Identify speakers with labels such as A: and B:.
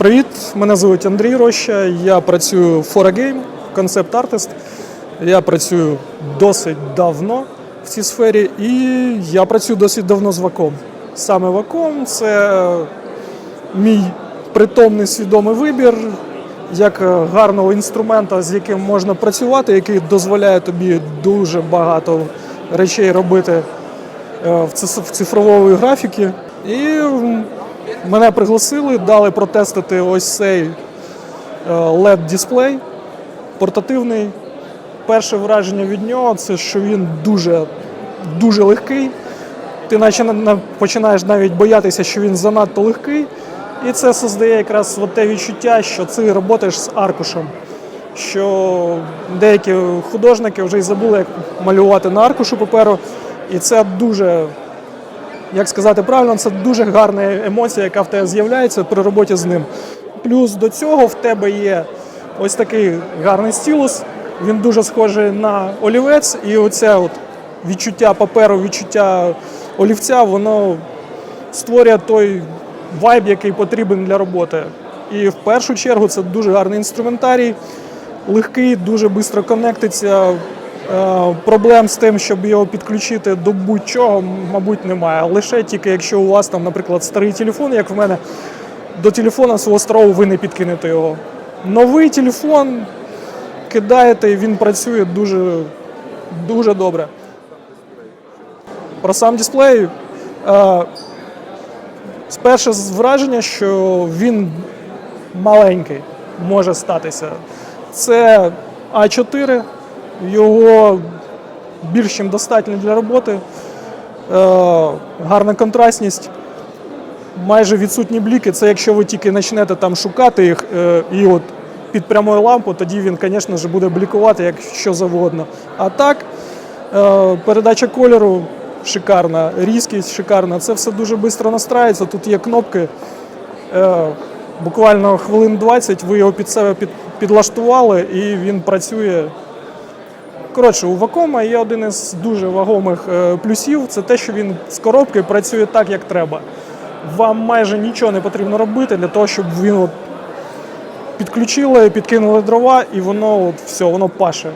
A: Привіт, мене звуть Андрій Роща. Я працюю в Foragame, концепт-артист. Я працюю досить давно в цій сфері, і я працюю досить давно з ваком. Саме ваком це мій притомний свідомий вибір як гарного інструмента, з яким можна працювати, який дозволяє тобі дуже багато речей робити е, в циф- цифрової графіки. І мене пригласили, дали протестити ось цей е, LED-дисплей портативний. Перше враження від нього це що він дуже, дуже легкий. Ти наче на- на- починаєш навіть боятися, що він занадто легкий. І це создає якраз те відчуття, що ти працюєш з аркушем. Що деякі художники вже й забули, як малювати на аркушу паперу. І це дуже, як сказати правильно, це дуже гарна емоція, яка в тебе з'являється при роботі з ним. Плюс до цього в тебе є ось такий гарний стілус. Він дуже схожий на олівець, і оце от відчуття паперу, відчуття олівця, воно створює той вайб, який потрібен для роботи. І в першу чергу це дуже гарний інструментарій, легкий, дуже швидко конектиться. Е, Проблем з тим, щоб його підключити до будь-чого, мабуть, немає. Лише тільки якщо у вас там, наприклад, старий телефон, як в мене, до телефона свого старого ви не підкинете його. Новий телефон кидаєте, і він працює дуже, дуже добре. Про сам дисплей. Е, Перше враження, що він маленький може статися. Це А4, його більш чим достатньо для роботи, е, гарна контрастність, майже відсутні бліки. Це якщо ви тільки почнете там шукати їх е, і от під прямою лампу, тоді він, звісно ж, буде блікувати як що завгодно. А так, е, передача кольору шикарна, різкість шикарна. Це все дуже швидко настраюється. Тут є кнопки. Буквально хвилин 20 ви його під себе під, підлаштували і він працює. Коротше, у Вакома є один із дуже вагомих е, плюсів це те, що він з коробки працює так, як треба. Вам майже нічого не потрібно робити для того, щоб він от підключили, підкинули дрова, і воно от все, воно паше.